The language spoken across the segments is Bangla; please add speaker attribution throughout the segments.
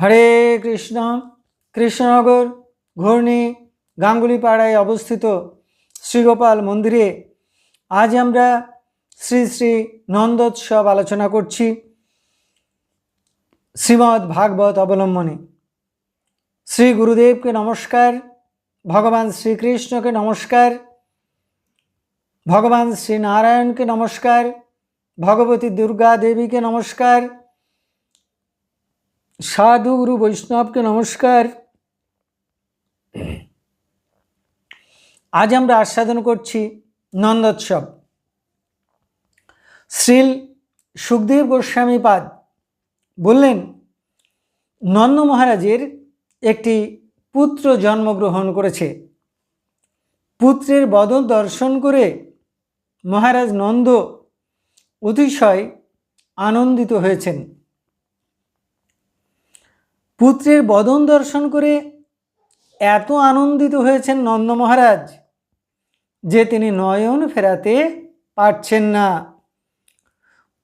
Speaker 1: হরে কৃষ্ণ, কৃষ্ণনগর ঘূর্ণি গাঙ্গুলিপাড়ায় অবস্থিত শ্রীগোপাল মন্দিরে আজ আমরা শ্রী শ্রী নন্দোৎসব আলোচনা করছি শ্রীমদ্ ভাগবত অবলম্বনে। শ্রী গুরুদেবকে নমস্কার, ভগবান শ্রীকৃষ্ণকে নমস্কার, ভগবান শ্রী নারায়ণকে নমস্কার, ভগবতী দুর্গা দেবীকে নমস্কার সাধু গুরু বৈষ্ণবকে নমস্কার। আজ আমরা আস্বাদন করছি নন্দোৎসব। শ্রীল সুখদেব গোস্বামী পাদ বললেন, নন্দ মহারাজের একটি পুত্র জন্মগ্রহণ করেছে। পুত্রের বদন দর্শন করে মহারাজ নন্দ অতিশয় আনন্দিত হয়েছেন। পুত্রের বদন দর্শন করে এত আনন্দিত হয়েছেন নন্দ মহারাজ যে তিনি নয়ন ফেরাতে পারছেন না।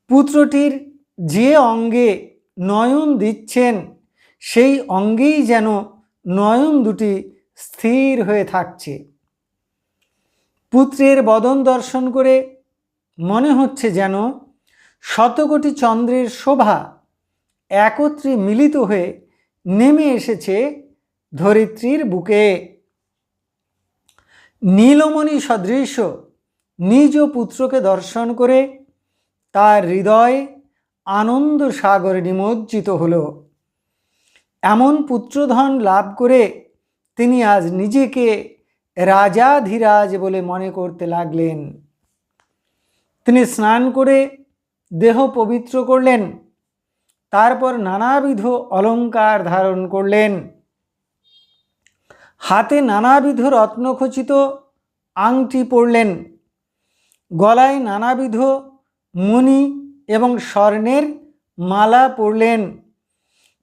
Speaker 1: পুত্রটির যে অঙ্গে নয়ন দিচ্ছেন, সেই অঙ্গেই যেন নয়ন দুটি স্থির হয়ে থাকছে। পুত্রের বদন দর্শন করে মনে হচ্ছে যেন শতকোটি চন্দ্রের শোভা একত্রে মিলিত হয়ে নেমে এসেছে ধরিত্রীর বুকে। নীলমণি সদৃশ, নিজ পুত্রকে দর্শন করে তার হৃদয় আনন্দ সাগরে নিমজ্জিত হল। এমন পুত্রধন লাভ করে তিনি আজ নিজেকে রাজাধিরাজ বলে মনে করতে লাগলেন। তিনি স্নান করে দেহ পবিত্র করলেন। তারপর নানাবিধ অলঙ্কার ধারণ করলেন। হাতে নানাবিধ রত্নখচিত আংটি পরলেন। গলায় নানাবিধ মণি এবং স্বর্ণের মালা পরলেন।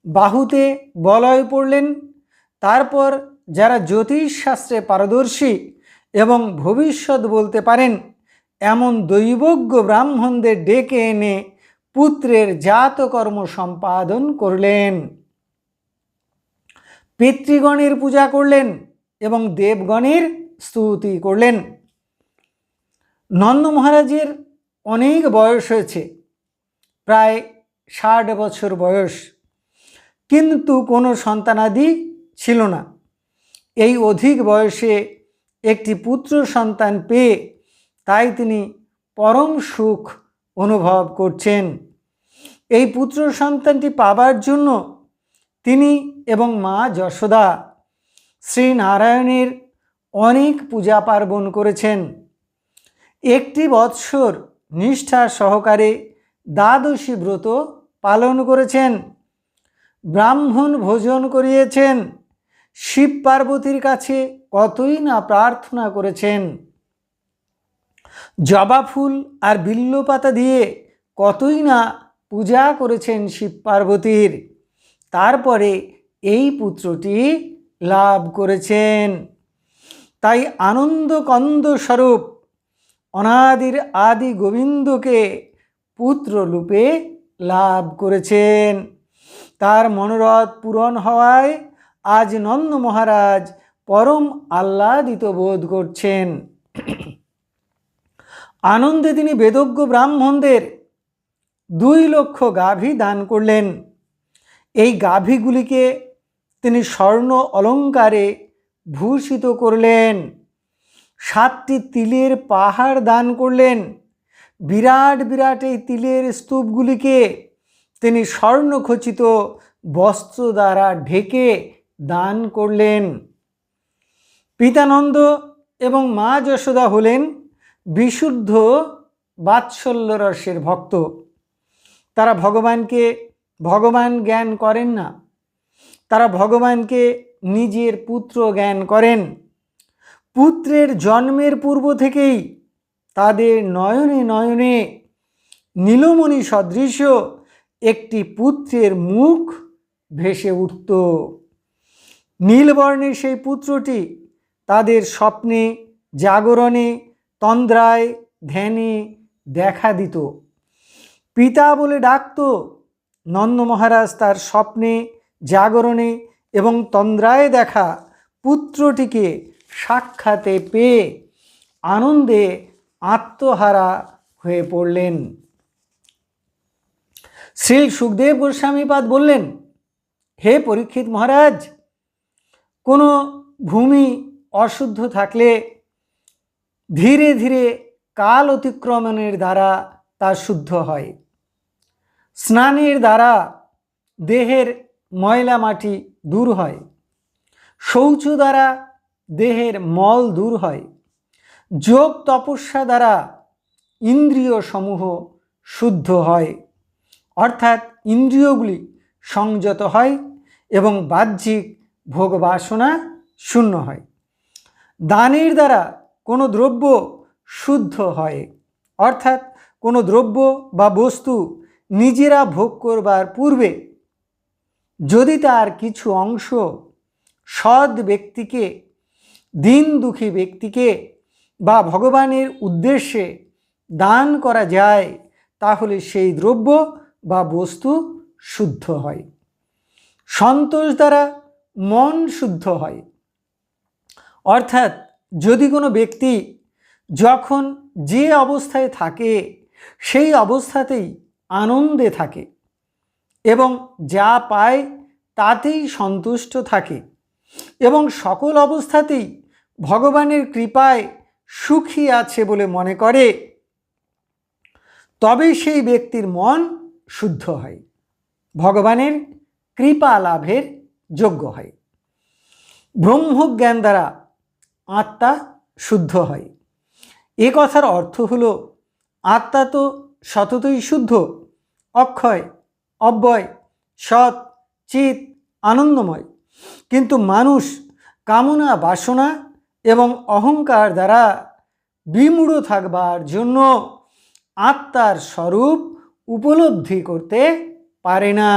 Speaker 1: বাহুতে বলয় পড়লেন তারপর যারা জ্যোতিষশাস্ত্রে পারদর্শী এবং ভবিষ্যৎ বলতে পারেন, এমন দৈবজ্ঞ ব্রাহ্মণদের ডেকে এনে পুত্রের জাতকর্ম সম্পাদন করলেন। পিতৃগণের পূজা করলেন এবং দেবগণের স্তুতি করলেন। নন্দ মহারাজের অনেক বয়স হয়েছে, প্রায় ষাট বছর বয়স। কিন্তু কোনো সন্তানাদি ছিল না। এই অধিক বয়সে একটি পুত্র সন্তান পেয়ে তাই তিনি পরম সুখ অনুভব করছেন। এই পুত্র সন্তানটি পাবার জন্য তিনি এবং মা যশোদা শ্রীনারায়ণের অনেক পূজা পার্বণ করেছেন। একটি বৎসর নিষ্ঠা সহকারে দ্বাদশী ব্রত পালন করেছেন। ব্রাহ্মণ ভোজন করিয়েছেন। শিব পার্বতীর কাছে কতই না প্রার্থনা করেছেন। জবা ফুল আর বিল্লপাতা দিয়ে কতই না পূজা করেছেন শিব পার্বতীর। তারপরে এই পুত্রটি লাভ করেছেন। তাই আনন্দ কন্দ স্বরূপ অনাদির আদি গোবিন্দকে পুত্ররূপে লাভ করেছেন। তার মনোরথ পূরণ হওয়ায় আজ নন্দ মহারাজ পরম আহ্লাদিত বোধ করছেন। আনন্দে তিনি বেদজ্ঞ ব্রাহ্মণদের দুই লক্ষ গাভী দান করলেন। এই গাভীগুলিকে তিনি স্বর্ণ অলঙ্কারে ভূষিত করলেন। সাতটি তিলের পাহাড় দান করলেন। বিরাট বিরাট এই তিলের স্তূপগুলিকে তিনি স্বর্ণখচিত বস্ত্র দ্বারা ঢেকে দান করলেন। পিতানন্দ এবং মা যশোদা হলেন বিশুদ্ধ বাৎসল্য রসের ভক্ত। তারা ভগবানকে ভগবান জ্ঞান করেন না। তারা ভগবানকে নিজের পুত্র জ্ঞান করেন। পুত্রের জন্মের পূর্ব থেকেই তাদের নয়নে নয়নে নীলমণি সদৃশ একটি পুত্রের মুখ ভেসে উঠত। নীলবর্ণের সেই পুত্রটি তাদের স্বপ্নে, জাগরণে তন্দ্রায় ধ্যানে দেখা দিত। পিতা বলে ডাকত, নন্দ মহারাজ তার স্বপ্নে, জাগরণে এবং তন্দ্রায় দেখা পুত্রটিকে সাক্ষাতে পেয়ে আনন্দে আত্মহারা হয়ে পড়লেন। শ্রী সুখদেব গোস্বামীপাদ বললেন, হে পরীক্ষিত মহারাজ, কোনো ভূমি অশুদ্ধ থাকলে ধীরে ধীরে কাল অতিক্রমণের দ্বারা তা শুদ্ধ হয়। স্নানের দ্বারা দেহের ময়লা মাটি দূর হয়। শৌচ দ্বারা দেহের মল দূর হয়। যোগ তপস্যা দ্বারা ইন্দ্রিয় সমূহ শুদ্ধ হয়। অর্থাৎ ইন্দ্রিয়গুলি সংযত হয় এবং বাহ্যিক ভোগবাসনা শূন্য হয়। দানের দ্বারা কোনো দ্রব্য শুদ্ধ হয়। অর্থাৎ কোনো দ্রব্য বা বস্তু নিজেরা ভোগ করবার পূর্বে যদি তার কিছু অংশ সৎ ব্যক্তিকে, দিন দুঃখী ব্যক্তিকে বা ভগবানের উদ্দেশ্যে দান করা যায়, তাহলে সেই দ্রব্য বা বস্তু শুদ্ধ হয়। সন্তোষ দ্বারা মন শুদ্ধ হয়। অর্থাৎ যদি কোনো ব্যক্তি যখন যে অবস্থায় থাকে, সেই অবস্থাতেই আনন্দে থাকে এবং যা পায় তাতেই সন্তুষ্ট থাকে এবং সকল অবস্থাতেই ভগবানের কৃপায় সুখী আছে বলে মনে করে তবে সেই ব্যক্তির মন শুদ্ধ হয়, ভগবানের কৃপা লাভের যোগ্য হয়। ব্রহ্মজ্ঞান দ্বারা আত্মা শুদ্ধ হয়। এ কথার অর্থ হল, আত্মা তো সততই শুদ্ধ, অক্ষয়, অব্যয়, সৎ চিত আনন্দময়। কিন্তু মানুষ কামনা, বাসনা এবং অহংকার দ্বারা বিমূঢ় থাকবার জন্য আত্মার স্বরূপ উপলব্ধি করতে পারে না।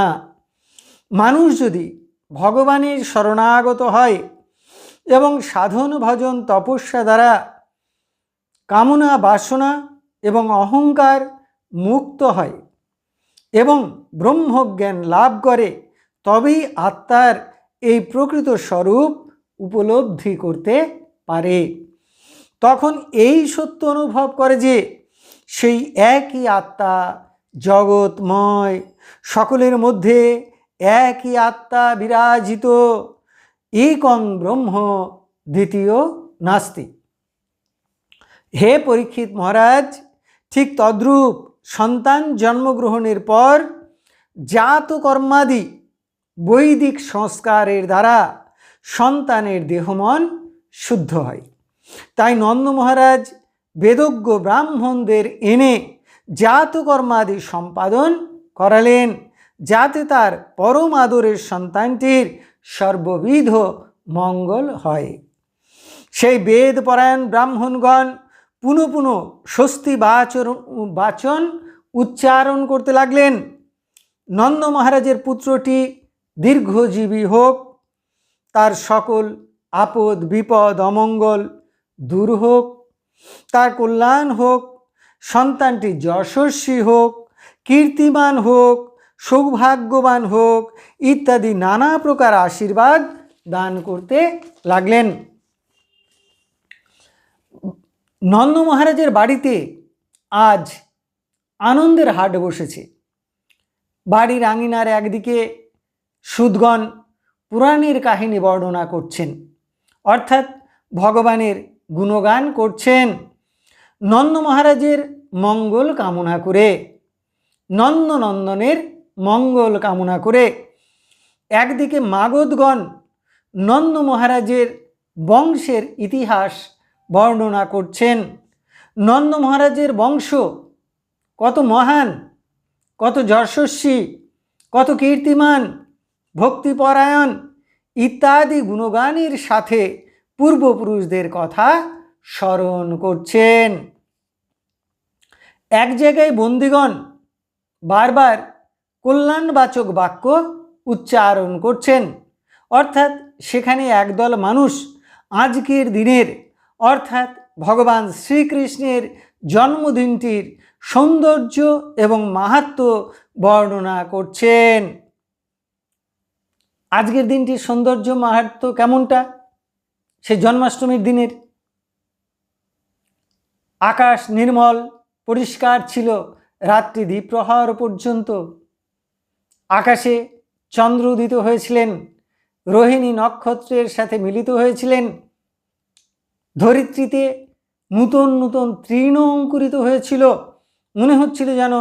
Speaker 1: মানুষ যদি ভগবানের শরণাগত হয় এবং সাধন ভজন তপস্যা দ্বারা কামনা বাসনা এবং অহংকার মুক্ত হয় এবং ব্রহ্মজ্ঞান লাভ করে, তবেই আত্মার এই প্রকৃত স্বরূপ উপলব্ধি করতে পারে। তখন এই সত্য অনুভব করে যে সেই একই আত্মা জগৎময়, সকলের মধ্যে একই আত্মা বিরাজিত। একং ব্রহ্ম দ্বিতীয় নাস্তি। হে পরীক্ষিত মহারাজ, ঠিক তদ্রূপ সন্তান জন্মগ্রহণের পর জাত কর্মাদি বৈদিক সংস্কারের দ্বারা সন্তানের দেহমন শুদ্ধ হয়। তাই নন্দ মহারাজ বেদজ্ঞ ব্রাহ্মণদের এনে জাতকর্মাদি সম্পাদন করালেন, যাতে তার পরম আদরের সন্তানটির সর্ববিধ মঙ্গল হয়। সেই বেদ পরায়ণ ব্রাহ্মণগণ পুনঃ পুনঃ স্বস্তি বাচরণ বাচন উচ্চারণ করতে লাগলেন। নন্দ মহারাজের পুত্রটি দীর্ঘজীবী হোক, তার সকল আপদ, বিপদ, অমঙ্গল দূর হোক, তার কল্যাণ হোক, সন্তানটি যশস্বী হোক, কীর্তিমান হোক সৌভাগ্যবান হোক, ইত্যাদি নানা প্রকার আশীর্বাদ দান করতে লাগলেন। নন্দ মহারাজের বাড়িতে আজ আনন্দের হাট বসেছে। বাড়ির আঙিনার একদিকে সুদগণ পুরাণের কাহিনী বর্ণনা করছেন, অর্থাৎ ভগবানের গুণগান করছেন। নন্দ মহারাজের মঙ্গল কামনা করে নন্দ নন্দনের মঙ্গল কামনা করে একদিকে মাগধগণ নন্দ মহারাজের বংশের ইতিহাস বর্ণনা করছেন। নন্দ মহারাজের বংশ কত মহান, কত যশস্বী, কত কীর্তিমান, ভক্তিপরায়ণ ইত্যাদি গুণগানের সাথে পূর্বপুরুষদের কথা স্মরণ করছেন। এক জায়গায় বন্দিগণ বারবার কল্যাণবাচক বাক্য উচ্চারণ করছেন। অর্থাৎ সেখানে একদল মানুষ আজকের দিনের, অর্থাৎ ভগবান শ্রীকৃষ্ণের জন্মদিনটির সৌন্দর্য এবং মাহাত্ম বর্ণনা করছেন। আজকের দিনটির সৌন্দর্য মাহাত্ম কেমনটা? সে জন্মাষ্টমীর দিনের। আকাশ নির্মল, পরিষ্কার ছিল, রাত্রি দ্বীপ্রহর পর্যন্ত। আকাশে চন্দ্র উদিত হয়েছিলেন, রোহিণী নক্ষত্রের সাথে মিলিত হয়েছিলেন, ধরিত্রীতে নূতন নূতন তৃণ অঙ্কুরিত হয়েছিল। মনে হচ্ছিল যেন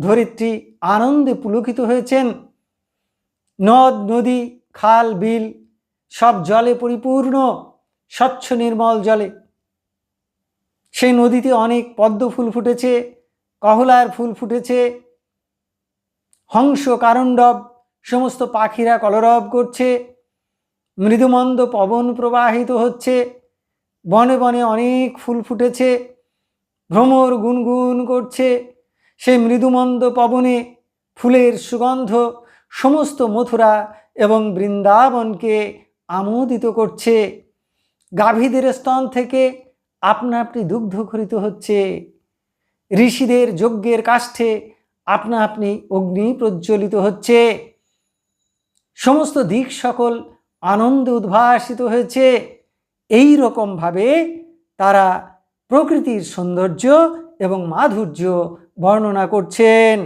Speaker 1: ধরিত্রী আনন্দে পুলকিত হয়েছেন। নদ, নদী, খাল, বিল সব জলে পরিপূর্ণ, স্বচ্ছ নির্মল জলে। সেই নদীতে অনেক পদ্ম ফুল ফুটেছে কহলার ফুল ফুটেছে হংস কারণ্ডব, সমস্ত পাখিরা কলরব করছে, মৃদুমন্দ পবন প্রবাহিত হচ্ছে, বনে বনে অনেক ফুল ফুটেছে, ভ্রমর গুনগুন করছে, সেই মৃদুমন্দ পবনে ফুলের সুগন্ধ সমস্ত মথুরা এবং বৃন্দাবনকে আমোদিত করছে। গাভীদের স্তন থেকে আপনা আপনি দুগ্ধখরিত হচ্ছে। ঋষিদের যজ্ঞের কাষ্ঠে আপনা আপনি অগ্নি প্রজ্বলিত হচ্ছে। সমস্ত দিক সকল আনন্দে উদ্ভাসিত হয়েছে। এই রকমভাবে তারা প্রকৃতির সৌন্দর্য এবং মাধুর্য বর্ণনা করছেন।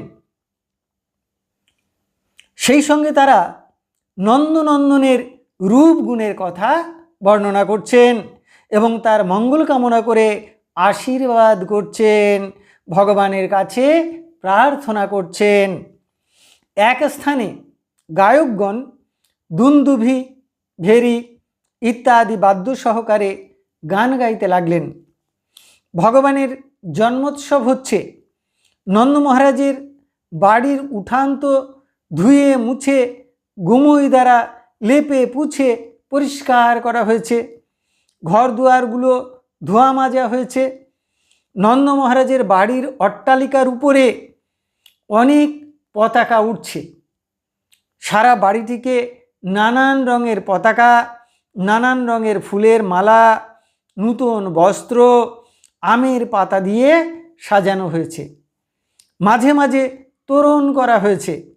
Speaker 1: সেই সঙ্গে তারা নন্দনন্দনের রূপ গুণের কথা বর্ণনা করছেন এবং তার মঙ্গল কামনা করে আশীর্বাদ করছেন। ভগবানের কাছে প্রার্থনা করছেন। এক স্থানে গায়কগণ দুন্দুভি, ভেরি ইত্যাদি বাদ্য সহকারে গান গাইতে লাগলেন। ভগবানের জন্মোৎসব হচ্ছে। নন্দ মহারাজের বাড়ির উঠান তো ধুয়ে মুছে গুমই দ্বারা লেপে পুছে পরিষ্কার করা হয়েছে। ঘর দুয়ারগুলো ধোয়া মাজা হয়েছে। নন্দ মহারাজের বাড়ির অট্টালিকার উপরে অনেক পতাকা উঠছে সারা বাড়িটিকে নানান রঙের পতাকা, নানান রঙের ফুলের মালা, নূতন বস্ত্র, আমের পাতা দিয়ে সাজানো হয়েছে। মাঝে মাঝে তোরণ করা হয়েছে।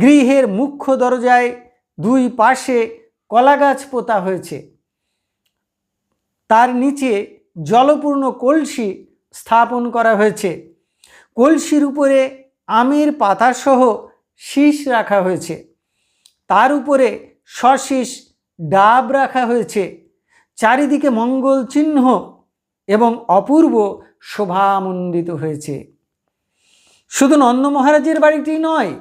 Speaker 1: গৃহের মুখ্য দরজায় দুই পাশে কলাগাছ পোতা হয়েছে। তার নিচে জলপূর্ণ কলসি স্থাপন করা হয়েছে। কলসির উপরে আমের পাতাসহ শীষ রাখা হয়েছে। তার উপরে সশীষ ডাব রাখা হয়েছে। চারিদিকে মঙ্গল চিহ্ন এবং অপূর্ব শোভামণ্ডিত হয়েছে। শুধু নন্দ মহারাজের বাড়িটি নয়,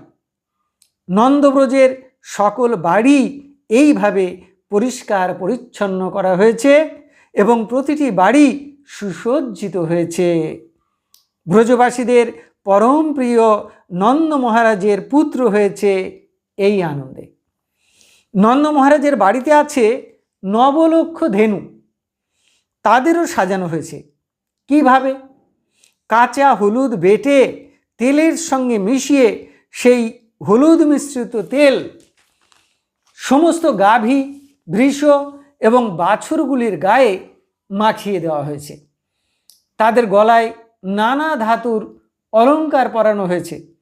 Speaker 1: নন্দব্রজের সকল বাড়ি এইভাবে পরিষ্কার পরিচ্ছন্ন করা হয়েছে এবং প্রতিটি বাড়ি সুসজ্জিত হয়েছে। ব্রজবাসীদের পরম প্রিয় নন্দ মহারাজের পুত্র হয়েছে এই আনন্দে। নন্দ মহারাজের বাড়িতে আছে নবলক্ষ ধেনু। তাদেরও সাজানো হয়েছে। কীভাবে? কাঁচা হলুদ বেটে তেলের সঙ্গে মিশিয়ে সেই হলুদ মিশ্রিত তেল, সমস্ত গাভী বৃষ এবং বাছুরগুলির গায়ে মাখিয়ে দেওয়া হয়েছে। তাদের গলায় নানা ধাতুর অলঙ্কার পরানো হয়েছে।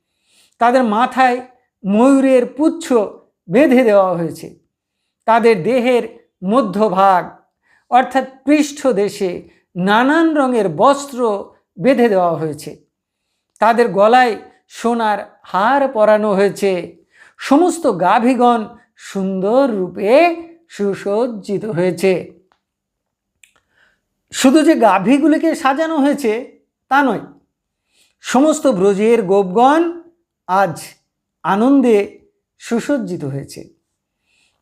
Speaker 1: তাদের মাথায় ময়ূরের পুচ্ছ বেঁধে দেওয়া হয়েছে। তাদের দেহের মধ্যভাগ, অর্থাৎ পৃষ্ঠ দেশে নানান রঙের বস্ত্র বেঁধে দেওয়া হয়েছে। তাদের গলায় সোনার হার পরানো হয়েছে। সমস্ত গাভীগণ সুন্দর রূপে সুসজ্জিত হয়েছে। শুধু যে গাভীগুলিকে সাজানো হয়েছে তা নয় সমস্ত ব্রজের গোপগণ আজ আনন্দে সুসজ্জিত হয়েছে।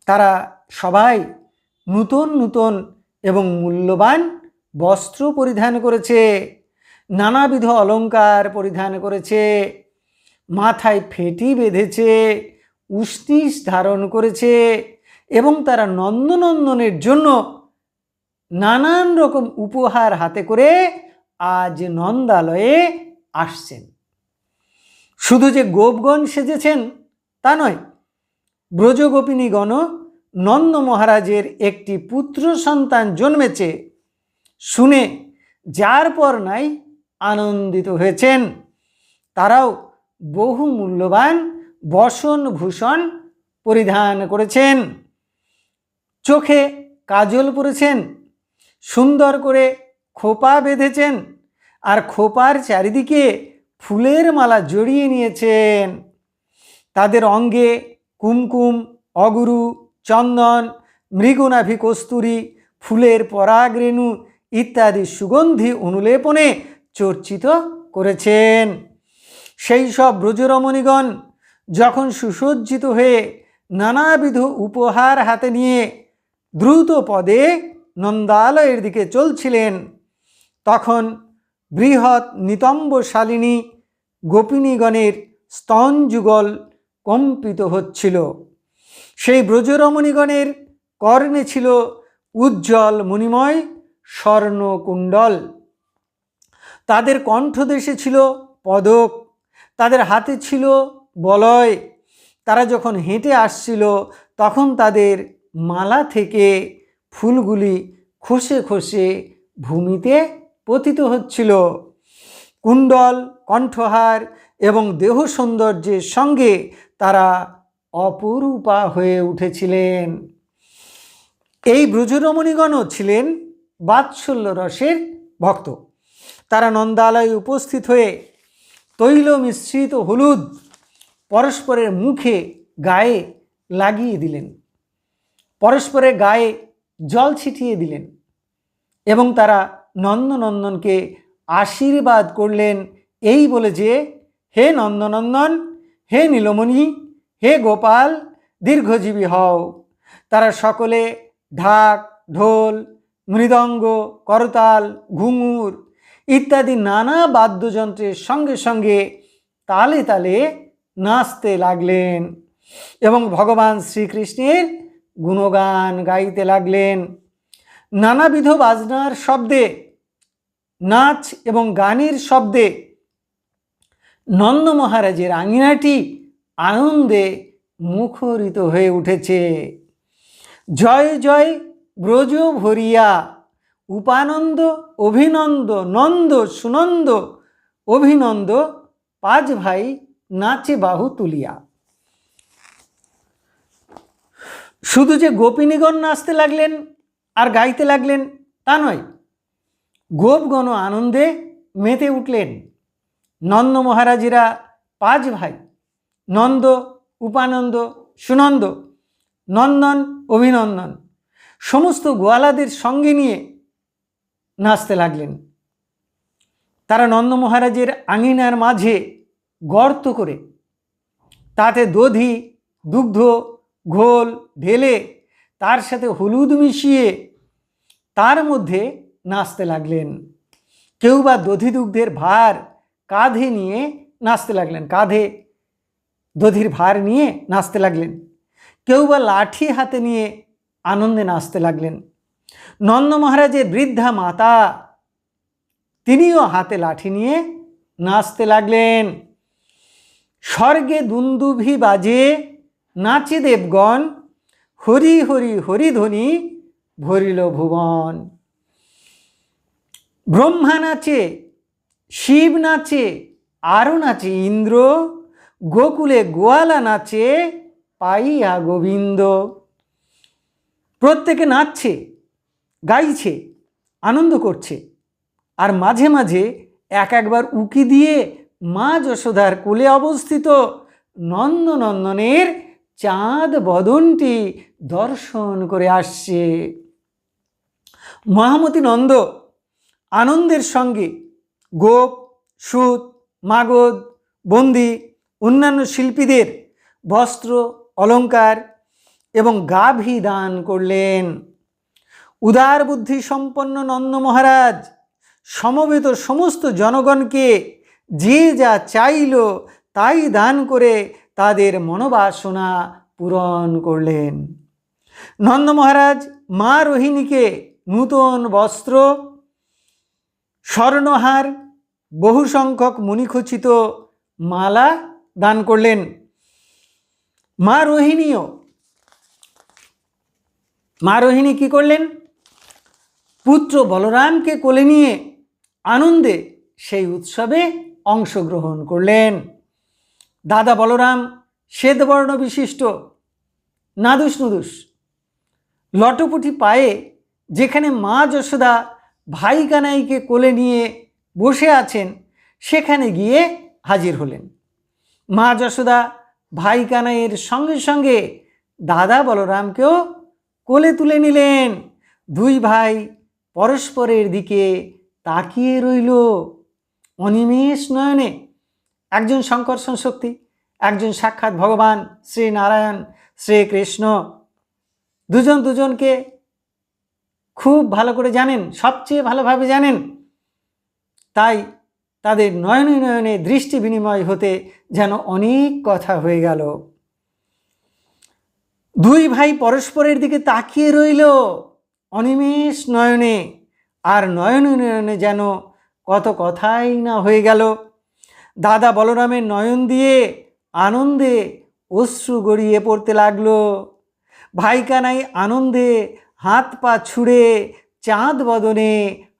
Speaker 1: তারা সবাই নূতন নূতন এবং মূল্যবান বস্ত্র পরিধান করেছে, নানাবিধ অলঙ্কার পরিধান করেছে, মাথায় ফেটি বেঁধেছে উষ্টিস ধারণ করেছে এবং তারা নন্দনন্দনের জন্য নানান রকম উপহার হাতে করে আজ নন্দালয়ে আসছেন। শুধু যে গোপগণ সেজেছেন তা নয়, ব্রজগোপিনীগণ নন্দ মহারাজের একটি পুত্র সন্তান জন্মেছে, শুনে যার পর নাই আনন্দিত হয়েছেন। তারাও বহু মূল্যবান বসন ভূষণ পরিধান করেছেন। চোখে কাজল পরেছেন, সুন্দর করে খোপা বেঁধেছেন আর খোপার চারিদিকে ফুলের মালা জড়িয়ে নিয়েছেন। তাদের অঙ্গে কুমকুম, অগুরু, চন্দন, মৃগনাভি কস্তুরী, ফুলের পরাগরেণু ইত্যাদি সুগন্ধি অনুলেপনে চর্চিত করেছেন। সেই সব ব্রজরমণীগণ যখন সুসজ্জিত হয়ে নানাবিধ উপহার হাতে নিয়ে দ্রুত পদে নন্দালয়ের দিকে চলছিলেন, তখন বৃহৎ নিতম্ব শালিনী গোপিনীগণের স্তন যুগল কম্পিত হচ্ছিল। সেই ব্রজরমণীগণের কর্ণে ছিল উজ্জ্বল মণিময় স্বর্ণকুণ্ডল। তাদের কণ্ঠদেশে ছিল পদক, তাদের হাতে ছিল বলয়। তারা যখন হেঁটে আসছিল, তখন তাদের মালা থেকে ফুলগুলি খসে খসে ভূমিতে পতিত হচ্ছিল কুণ্ডল, কণ্ঠহার এবং দেহ সৌন্দর্যের সঙ্গে তারা অপরূপা হয়ে উঠেছিলেন। এই ব্রজরমণীগণও ছিলেন বাৎসল্য রসের ভক্ত। তারা নন্দালয়ে উপস্থিত হয়ে তৈল মিশ্রিত হলুদ পরস্পরের মুখে গায়ে লাগিয়ে দিলেন। পরস্পরের গায়ে জল ছিটিয়ে দিলেন এবং তারা নন্দনন্দনকে আশীর্বাদ করলেন এই বলে যে, হে নন্দনন্দন, হে নীলমণি, হে গোপাল, দীর্ঘজীবী হও। তারা সকলে ঢাক, ঢোল, মৃদঙ্গ, করতাল, ঘুঙুর ইত্যাদি নানা বাদ্যযন্ত্রের সঙ্গে সঙ্গে তালে তালে নাচতে লাগলেন এবং ভগবান শ্রীকৃষ্ণের গুণগান গাইতে লাগলেন। নানাবিধ বাজনার শব্দে নাচ এবং গানের শব্দে নন্দ মহারাজের আঙিনাটি আনন্দে মুখরিত হয়ে উঠেছে। জয় জয়, ব্রজ ভরিয়া, উপানন্দ, অভিনন্দ, নন্দ, সুনন্দ, অভিনন্দ, পাঁচ ভাই নাচে বাহু তুলিয়া। শুধু যে গোপিনীগণ নাচতে লাগলেন আর গাইতে লাগলেন তা নয় গোপগণ আনন্দে মেতে উঠলেন। নন্দ মহারাজেরা পাঁচ ভাই, নন্দ, উপানন্দ, সুনন্দ, নন্দন, অভিনন্দন, সমস্ত গোয়ালাদের সঙ্গে নিয়ে নাচতে লাগলেন। তারা নন্দ মহারাজের আঙিনার মাঝে গর্ত করে, তাতে দধি, দুগ্ধ, ঘোল, ঢেলে, তার সাথে হলুদ মিশিয়ে, তার মধ্যে নাচতে লাগলেন। কেউ বা দধি দুগ্ধের ভার কাঁধে নিয়ে নাচতে লাগলেন, কাঁধে দধির ভার নিয়ে নাচতে লাগলেন। কেউ বা লাঠি হাতে নিয়ে আনন্দে নাচতে লাগলেন। নন্দ মহারাজের বৃদ্ধা মাতা, তিনিও হাতে লাঠি নিয়ে নাচতে লাগলেন। স্বর্গে দুন্দুভি বাজে, নাচে দেবগণ হরি হরি হরিধ্বনি ভরিল ভুবন। ব্রহ্মা নাচে, শিব নাচে আরও নাচে, ইন্দ্র গোকুলে গোয়ালা নাচে, পাইয়া গোবিন্দ। প্রত্যেকে নাচছে, গাইছে, আনন্দ করছে, আর মাঝে মাঝে এক একবার উকি দিয়ে মা যশোদার কোলে অবস্থিত নন্দনন্দনের চাঁদ বদনটি দর্শন করে আসছে। মহামতি নন্দ আনন্দের সঙ্গে গোপ, সুত, মাগধ, বন্দি, অন্যান্য শিল্পীদের বস্ত্র অলঙ্কার এবং গাভী দান করলেন। উদার বুদ্ধি সম্পন্ন নন্দ মহারাজ সমবেত সমস্ত জনগণকে যে যা চাইল তাই দান করে তাদের মনোবাসনা পূরণ করলেন। নন্দ মহারাজ মা রোহিণীকে নূতন বস্ত্র স্বর্ণহার বহু সংখ্যক মণিখচিত মালা দান করলেন। মা রোহিণীও। মা রোহিণী কী করলেন? পুত্র বলরামকে কোলে নিয়ে আনন্দে সেই উৎসবে অংশগ্রহণ করলেন। দাদা বলরাম শ্বেতবর্ণ বিশিষ্ট, নাদুস নুদুস, লটপটি পায়ে যেখানে মা যশোদা ভাই কানাইকে কোলে নিয়ে বসে আছেন, সেখানে গিয়ে হাজির হলেন। মা যশোদা ভাই কানাইয়ের সঙ্গে সঙ্গে দাদা বলরামকেও কোলে তুলে নিলেন। দুই ভাই পরস্পরের দিকে তাকিয়ে রইল। অনিমেষ নয়নে একজন শঙ্কর্ষণ শক্তি একজন সাক্ষাৎ ভগবান শ্রী নারায়ণ শ্রীকৃষ্ণ দুজন দুজনকে খুব ভালো করে জানেন, সবচেয়ে ভালোভাবে জানেন। তাই তাদের নয়নে নয়নে দৃষ্টি বিনিময় হতে যেন অনেক কথা হয়ে গেল। দুই ভাই পরস্পরের দিকে তাকিয়ে রইল অনিমেষ নয়নে, আর নয়নে নয়নে যেন কত কথাই না হয়ে গেল। দাদা বলরামের নয়ন দিয়ে আনন্দে অশ্রু গড়িয়ে পড়তে লাগল। ভাই কানাই আনন্দে হাত পা ছুঁড়ে চাঁদ বদনে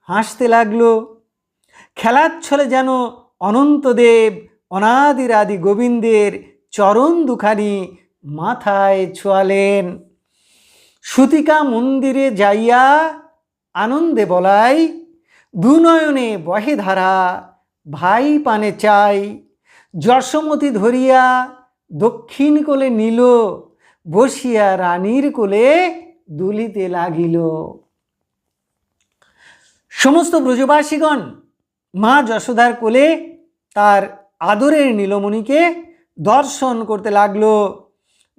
Speaker 1: হাসতে লাগল। খেলার ছলে যেন অনন্তদেব অনাদির আদি গোবিন্দের চরণ দুখানি মাথায় ছোয়ালেন। সুতিকা মন্দিরে যাইয়া আনন্দে বলাই, দুনয়নে বহে ধারা, ভাই পানে চাই। যশোমতি ধরিয়া দক্ষিণ কোলে নিল, বসিয়া রানীর কোলে দুলিতে লাগিল। সমস্ত ব্রজবাসীগণ মা যশোদার কোলে তার আদরের নীলমণিকে দর্শন করতে লাগল।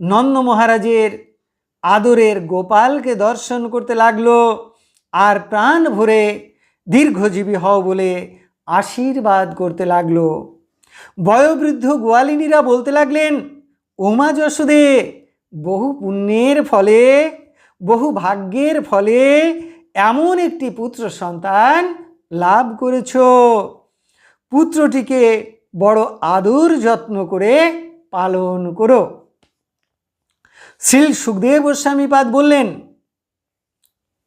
Speaker 1: নন্দ মহারাজের আদরের গোপালকে দর্শন করতে লাগল। আর প্রাণ ভরে দীর্ঘজীবী হও বলে আশীর্বাদ করতে লাগল। বয়োবৃদ্ধ গোয়ালিনীরা বলতে লাগলেন, ওমা যশোদে, বহু পুণ্যের ফলে বহু ভাগ্যের ফলে এমন একটি পুত্র সন্তান লাভ করেছ। পুত্রটিকে বড় আদর যত্ন করে পালন করো। শ্রী সুখদেব গোস্বামীপাদ বললেন,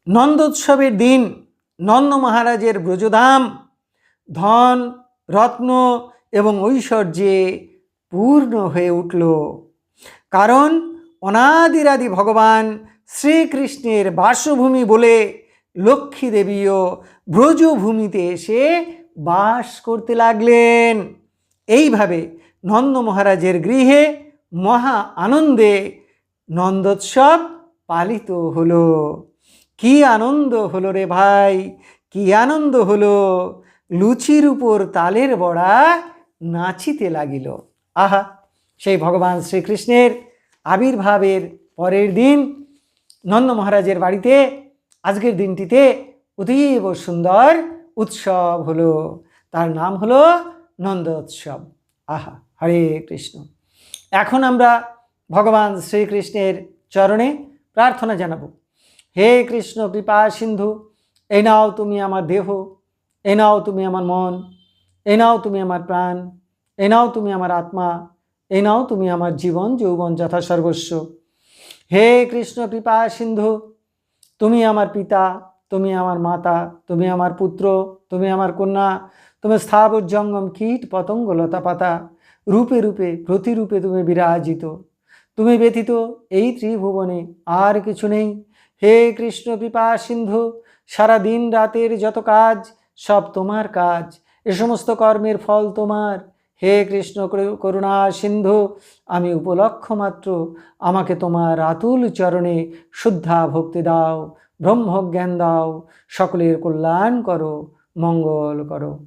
Speaker 1: নন্দোৎসবের দিন নন্দ মহারাজের ব্রজধাম, ধন, রত্ন এবং ঐশ্বর্যে পূর্ণ হয়ে উঠল। কারণ অনাদিরাদি ভগবান শ্রীকৃষ্ণের বাসভূমি বলে লক্ষ্মী দেবীও ব্রজভূমিতে এসে বাস করতে লাগলেন। এইভাবে নন্দ মহারাজের গৃহে মহা আনন্দে নন্দোৎসব পালিত হলো। কি আনন্দ হলো রে ভাই, কি আনন্দ হলো। লুচির উপর তালের বড়া নাচিতে লাগিল। আহা, সেই ভগবান শ্রীকৃষ্ণের আবির্ভাবের পরের দিন নন্দ মহারাজের বাড়িতে আজকের দিনটিতে অতীব সুন্দর উৎসব হলো। তার নাম হলো নন্দ উৎসব। আহা, হরে কৃষ্ণ। এখন আমরা ভগবান শ্রীকৃষ্ণের চরণে প্রার্থনা জানাব। হে কৃষ্ণ, কৃপা, সিন্ধু, এ নাও তুমি আমার দেহ, এ নাও তুমি আমার মন, এ নাও তুমি আমার প্রাণ, এ নাও তুমি আমার আত্মা, এ নাও তুমি আমার জীবন, যৌবন যথা সর্বস্ব। হে কৃষ্ণ কৃপা সিন্ধু, তুমি আমার পিতা, তুমি আমার মাতা, তুমি আমার পুত্র, তুমি আমার কন্যা, তুমি স্থাবর জঙ্গম কীট পতঙ্গ লতা পাতা, রূপে রূপে, প্রতিরূপে তুমি বিরাজিত, তুমি ব্যতীত এই ত্রিভুবনে আর কিছু নেই। হে কৃষ্ণ কৃপা সিন্ধু সারা দিন রাতের যত কাজ, সব তোমার কাজ, এ সমস্ত কর্মের ফল তোমার। হে কৃষ্ণ করু- করুণা সিন্ধু, আমি উপলক্ষ মাত্র আমাকে তোমার আতুল চরণে শুদ্ধা ভক্তি দাও, ব্রহ্মজ্ঞান দাও, সকলের কল্যাণ করো, মঙ্গল করো।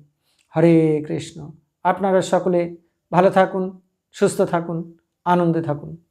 Speaker 1: হরে কৃষ্ণ। আপনারা সকলে ভালো থাকুন, সুস্থ থাকুন, আনন্দে থাকুন।